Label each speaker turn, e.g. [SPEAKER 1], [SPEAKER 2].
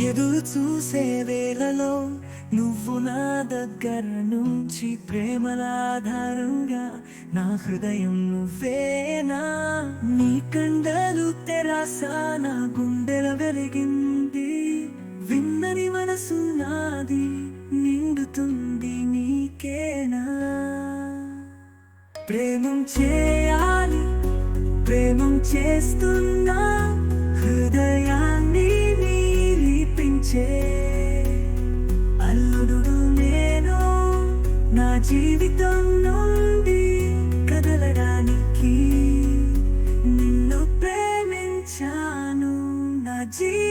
[SPEAKER 1] ఎదురు చూసే వేళలో నువ్వు నా దగ్గర నుంచి ప్రేమలాధారంగా నా హృదయం నువ్వేనా? నీ కండలు తెరాస? నా గుండెల వెలిగింది. విన్నని మనసు నాది నిండుతుంది నీకేనా? ప్రేమం చేయాలి ప్రేమం చేస్తున్నా జీవితం నుండి కదలడానికి నిన్ను ప్రేమించాను. నా జీవితం